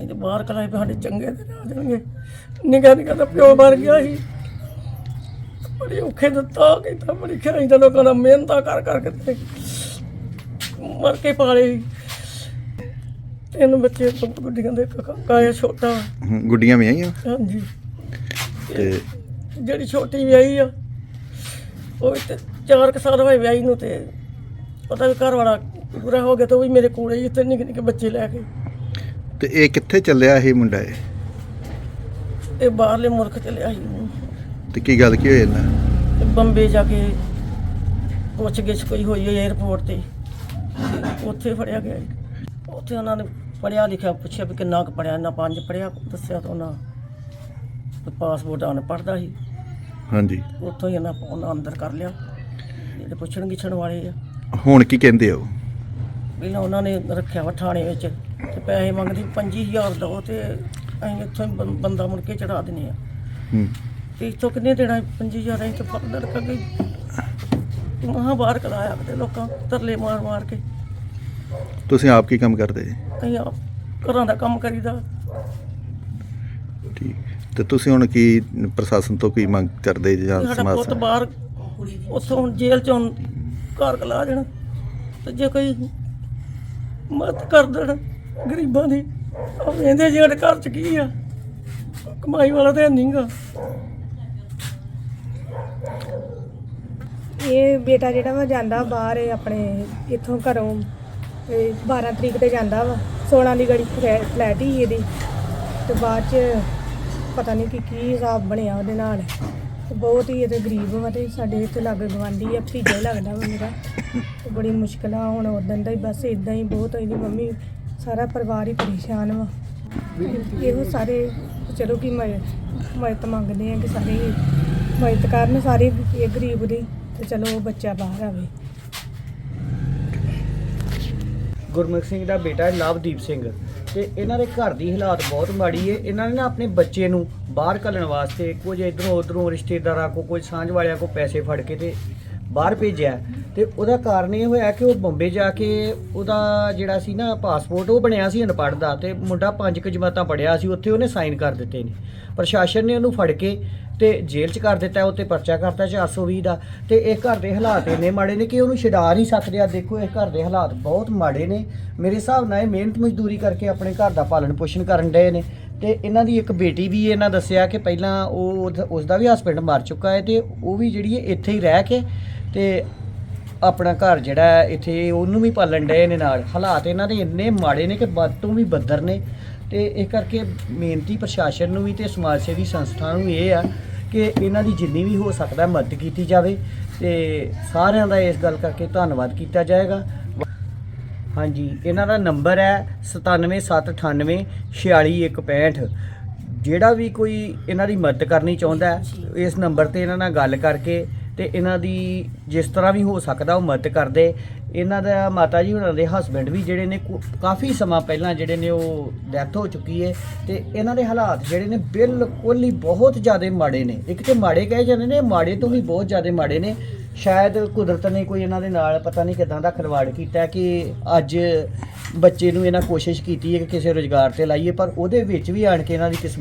ਇਹਦੇ ਬਾਹਰ ਕਲਾਈ ਵੀ ਸਾਡੇ ਚੰਗੇ ਦਿਨ ਆ ਜਾਣਗੇ। ਨਿਕਾ ਨਿਕਾ ਦਾ ਪਿਓ ਮਰ ਗਿਆ ਸੀ। ਬੜੀ ਔਖੇ ਦਿੱਤਾ ਕੀਤਾ ਬੜੀ ਖਿਆਈ ਦਾ ਲੋਕਾਂ ਦਾ ਮਿਹਨਤਾਂ ਕਰ ਕਰਕੇ ਤੇ ਮਰ ਕੇ ਪਾਲੇ ਸੀ। ਤਿੰਨ ਬੱਚੇ ਗੁੱਡੀਆਂ ਦੇ ਕਾਕਾ ਹੈ ਛੋਟਾ। ਗੁੱਡੀਆਂ ਵੀ ਆਈਆਂ? ਹਾਂਜੀ। ਤੇ ਜਿਹੜੀ ਛੋਟੀ ਵਿਆਹੀ ਆ ਉਹ ਵੀ ਤੇ ਚਾਰ ਕੁ ਸਾਲ ਹੋਏ ਵਿਆਹੀ ਨੂੰ ਤੇ ਪਤਾ ਵੀ ਘਰ ਵਾਲਾ ਪੂਰਾ ਹੋ ਗਿਆ ਤੇ ਉਹ ਵੀ ਮੇਰੇ ਕੋਲੇ ਹੀ ਤੇ ਨਿੱਕੇ ਨਿੱਕੇ ਬੱਚੇ ਲੈ ਕੇ। ਤੇ ਇਹ ਕਿੱਥੇ ਚੱਲਿਆ ਇਹ ਮੁੰਡਾ ਇਹ? ਇਹ ਬਾਹਰਲੇ ਮੁਲਕ ਚਲਿਆ ਸੀ। ਤੇ ਕੀ ਗੱਲ ਕੀ ਹੋਈ ਇਹਨਾਂ? ਤੇ ਬੰਬੇ ਜਾ ਕੇ ਪੁੱਛ ਗਿੱਛ ਕੋਈ ਹੋਈ ਹੈ 에어ਪੋਰਟ ਤੇ। ਤੇ ਉੱਥੇ ਫੜਿਆ ਗਿਆ ਜੀ। ਉੱਥੇ ਉਹਨਾਂ ਨੇ ਪੜਿਆ ਲਿਖਿਆ ਪੁੱਛਿਆ ਵੀ ਕਿੰਨਾ ਕੁ ਪੜਿਆ ਨਾ ਪੰਜ ਪੜਿਆ ਦੱਸਿਆ ਤਾਂ ਉਹਨਾਂ ਤੇ ਪਾਸਪੋਰਟ ਆਨ ਪੜਦਾ ਸੀ। ਹਾਂਜੀ। ਉੱਥੋਂ ਹੀ ਇਹਨਾਂ ਉਹਨਾਂ ਅੰਦਰ ਕਰ ਲਿਆ। ਜਿਹੜੇ ਪੁੱਛਣ ਗਿੱਛਣ ਵਾਲੇ ਆ। ਹੁਣ ਕੀ ਕਹਿੰਦੇ ਉਹ? ਪਹਿਲਾਂ ਉਹਨਾਂ ਨੇ ਰੱਖਿਆ ਵਾ ਥਾਣੇ ਵਿੱਚ। ਤੇ ਪੈਸੇ ਮੰਗਦੀ 25000 ਦੋ ਤੇ ਅਸੀਂ ਇੱਥੋਂ ਹੀ ਬੰ- ਬੰਦਾ ਮੁੜ ਕੇ ਚੜਾ ਦਿੰਦੇ ਆ। ਹੂੰ। ਤੇ ਇੱਥੋਂ ਕਿੰਨੇ ਦੇਣਾ 25000 ਅਸੀਂ ਤੇ ਲੜਕਾ ਗਈ ਮਹਾ ਬਾਹਰ ਕਰਾਇਆ ਕਿਤੇ ਲੋਕਾਂ ਤਰਲੇ ਮਾਰ ਮਾਰ ਕੇ। ਤੁਸੀਂ ਆਪ ਕੀ ਕੰਮ ਕਰਦੇ ਜੀ? ਅਸੀਂ ਆਪ ਘਰਾਂ ਦਾ ਕੰਮ ਕਰੀਦਾ। ਠੀਕ। ਤੇ ਤੁਸੀਂ ਹੁਣ ਕੀ ਪ੍ਰਸ਼ਾਸਨ ਤੋਂ ਕੀ ਮੰਗ ਕਰਦੇ ਜੀ ਜਾਂ ਸਾਡਾ ਸਮਾਜ ਪੁੱਤ ਸੇਵਾ? ਬਾਹਰ ਉੱਥੋਂ ਹੁਣ ਜੇਲ੍ਹ ਚੋਂ ਘਰ ਕਲਾ ਦੇਣਾ। ਤੇ ਜੇ ਕੋਈ ਮਦਦ ਕਰ ਦੇਣ ਗਰੀਬਾਂ ਦੀ। ਆ ਵੇਂਦੇ ਜਿਹੜੇ ਘਰ ਚ ਕੀ ਆ? ਕਮਾਈ ਵਾਲਾ ਤੇ ਨਹੀਂਗਾ ਇਹ ਬੇਟਾ ਜਿਹੜਾ ਵਾ ਜਾਂਦਾ ਬਾਹਰ, ਇਹ ਆਪਣੇ ਇੱਥੋਂ ਘਰੋਂ, ਇਹ 12 ਤਰੀਕ ਤੇ ਜਾਂਦਾ ਵਾ। 16 ਦੀ ਗੜੀ ਫਲੈ- ਫਲੈਟ ਹੀ ਇਹਦੀ। ਤੇ ਬਾਅਦ ਚ ਪਤਾ ਨਹੀਂ ਕਿ ਕੀ ਹਿਸਾਬ ਬਣਿਆ ਉਹਦੇ ਨਾਲ। ਤੇ ਬਹੁਤ ਹੀ ਇਹਦੇ ਗਰੀਬ ਵਾ ਤੇ ਸਾਡੇ ਇੱਥੇ ਲਾਗੇ ਗਵਾਂਢੀ ਆ, ਭਤੀਜਾ ਹੀ ਲੱਗਦਾ ਵਾ ਮੇਰਾ। ਤੇ ਬੜੀ ਮੁਸ਼ਕਲ ਆ ਹੁਣ ਉਦੋਂ ਦਾ ਹੀ, ਬਸ ਇਦਾਂ ਹੀ ਬਹੁਤ ਇਹਦੀ ਮੰਮੀ ਸਾਰਾ ਪਰਿਵਾਰ ਹੀ ਪਰੇਸ਼ਾਨ ਵਾ। ਇਹੋ ਸਾਰੇ ਚਲੋ ਕਿ ਮਦਦ ਮੰਗਦੇ ਆ ਕਿ ਸਾਰੇ ਮਦਦ ਕਰਨ, ਸਾਰੇ ਇਹ ਗਰੀਬ ਦੀ, ਤੇ ਚਲੋ ਉਹ ਬੱਚਾ ਬਾਹਰ ਆਵੇ। ਗੁਰਮੁਖ ਸਿੰਘ ਦਾ ਬੇਟਾ ਹੈ ਲਵਦੀਪ ਸਿੰਘ। ਤੇ ਇਹਨਾਂ ਦੇ ਘਰ ਦੀ ਹਾਲਾਤ ਬਹੁਤ ਮਾੜੀ ਹੈ ਇਹਨਾਂ ਨੇ ਨਾ ਆਪਣੇ ਬੱਚੇ ਨੂੰ ਬਾਹਰ ਘੱਲਣ ਵਾਸਤੇ ਕੁਝ ਇਧਰੋਂ ਉਧਰੋਂ ਰਿਸ਼ਤੇਦਾਰਾਂ ਕੋ ਕੁਝ ਸਾਂਝ ਵਾਲਿਆਂ ਕੋ ਪੈਸੇ ਫੜ ਕੇ ਤੇ ਬਾਹਰ ਭੇਜਿਆ ਤੇ ਉਹਦਾ ਕਾਰਨ ਇਹ ਹੋਇਆ ਕਿ ਉਹ ਬੰਬੇ ਜਾ ਕੇ ਉਹਦਾ ਜਿਹੜਾ ਸੀ ਨਾ ਪਾਸਪੋਰਟ, ਉਹ ਬਣਿਆ ਸੀ ਅਨਪੜ੍ਹ ਦਾ ਤੇ ਮੁੰਡਾ ਪੰਜ ਕੁ ਜਮਾਤਾਂ ਪੜਿਆ ਸੀ, ਉੱਥੇ ਉਹਨੇ ਸਾਈਨ ਕਰ ਦਿੱਤੇ ਨੇ। ਪ੍ਰਸ਼ਾਸਨ ਨੇ ਉਹਨੂੰ ਫੜ ਕੇ ਤੇ ਜੇਲ੍ਹ 'ਚ ਕਰ ਦਿੱਤਾ, ਉੱਤੇ ਪਰਚਾ ਕਰਤਾ 420 ਦਾ ਤੇ ਇਹ ਘਰ ਦੇ ਹਾਲਾਤ ਇੰਨੇ ਮਾੜੇ ਨੇ ਕਿ ਉਹਨੂੰ ਛਡਾ ਨਹੀਂ ਸਕਦੇ। ਆ ਦੇਖੋ, ਇਹ ਘਰ ਦੇ ਹਾਲਾਤ ਬਹੁਤ ਮਾੜੇ ਨੇ। ਮੇਰੇ ਹਿਸਾਬ ਨਾਲ ਇਹ ਮਿਹਨਤ ਮਜ਼ਦੂਰੀ ਕਰਕੇ ਆਪਣੇ ਘਰ ਦਾ ਪਾਲਣ ਪੋਸ਼ਣ ਕਰਨ ਡਏ ਨੇ। ਤੇ ਇਹਨਾਂ ਦੀ ਇੱਕ ਬੇਟੀ ਵੀ ਇਹਨਾਂ ਦੱਸਿਆ ਕਿ ਪਹਿਲਾਂ ਉਹ ਉਸ ਦਾ ਵੀ ਹਸਬੰਡ ਮਰ ਚੁੱਕਾ ਹੈ ਤੇ ਉਹ ਵੀ ਜਿਹੜੀ ਹੈ ਇੱਥੇ ਹੀ ਰਹਿ ਕੇ ਤੇ ਆਪਣਾ ਘਰ ਜਿਹੜਾ ਇੱਥੇ ਉਹਨੂੰ ਵੀ ਪਾਲਣ ਡਏ ਨੇ ਨਾਲ। ਹਾਲਾਤ ਇਹਨਾਂ ਦੇ ਇੰਨੇ ਮਾੜੇ ਨੇ ਕਿ ਵੱਧ ਤੋਂ ਵੀ ਬੱਦਰ ਨੇ। ਤੇ ਇਹ ਕਰਕੇ ਮਿਹਨਤੀ ਪ੍ਰਸ਼ਾਸਨ ਨੂੰ ਵੀ ਤੇ ਸਮਾਜ ਸੇਵੀ ਸੰਸਥਾ ਨੂੰ ਇਹ ਆ ਕਿ ਇਹਨਾਂ ਦੀ ਜਿੰਨੀ ਵੀ ਹੋ ਸਕਦਾ ਮਦਦ ਕੀਤੀ ਜਾਵੇ ਤੇ ਸਾਰਿਆਂ ਦਾ ਇਸ ਗੱਲ ਕਰਕੇ ਧੰਨਵਾਦ ਕੀਤਾ ਜਾਏਗਾ। ਹਾਂਜੀ, ਇਹਨਾਂ ਦਾ ਨੰਬਰ ਹੈ 9779846165 ਜਿਹੜਾ ਵੀ ਕੋਈ ਇਹਨਾਂ ਦੀ ਮਦਦ ਕਰਨੀ ਚਾਹੁੰਦਾ ਹੈ, ਇਸ ਨੰਬਰ ਤੇ ਇਹਨਾਂ ਨਾਲ ਗੱਲ ਕਰਕੇ ਤੇ ਇਹਨਾਂ ਦੀ ਜਿਸ ਤਰ੍ਹਾਂ ਵੀ ਹੋ ਸਕਦਾ ਉਹ ਮਦਦ ਕਰਦੇ। ਇਹਨਾਂ ਦਾ ਮਾਤਾ ਜੀ ਉਹਨਾਂ ਦੇ ਹਸਬੰਡ ਵੀ ਜਿਹੜੇ ਨੇ ਕੋ- ਕਾਫੀ ਸਮਾਂ ਪਹਿਲਾਂ ਜਿਹੜੇ ਨੇ ਉਹ ਡੈਥ ਹੋ ਚੁੱਕੀ ਹੈ ਤੇ ਇਹਨਾਂ ਦੇ ਹਾਲਾਤ ਜਿਹੜੇ ਨੇ ਬਿਲਕੁਲ ਹੀ ਬਹੁਤ ਜ਼ਿਆਦਾ ਮਾੜੇ ਨੇ। ਇੱਕ ਤੇ ਮਾੜੇ ਕਹੇ ਜਾਂਦੇ ਨੇ, ਮਾੜੇ ਤੋਂ ਵੀ ਬਹੁਤ ਜ਼ਿਆਦਾ ਮਾੜੇ ਨੇ। ਸ਼ਾਇਦ ਕੁਦਰਤ ਨੇ ਕੋਈ ਇਹਨਾਂ ਦੇ ਨਾਲ ਪਤਾ ਨਹੀਂ ਕਿਦਾਂ ਦਾ ਖਿਲਵਾੜ ਕੀਤਾ ਕਿ ਅੱਜ ਬੱਚੇ ਨੂੰ ਇਹਨਾਂ ਕੋਸ਼ਿਸ਼ ਕੀਤੀ ਹੈ ਕਿ ਕਿਸੇ ਰੋਜ਼ਗਾਰ ਤੇ ਲਾਈਏ, ਪਰ ਉਹਦੇ ਵਿੱਚ ਵੀ ਆਣ ਕੇ ਇਹਨਾਂ ਦੀ ਕਿਸਮਤ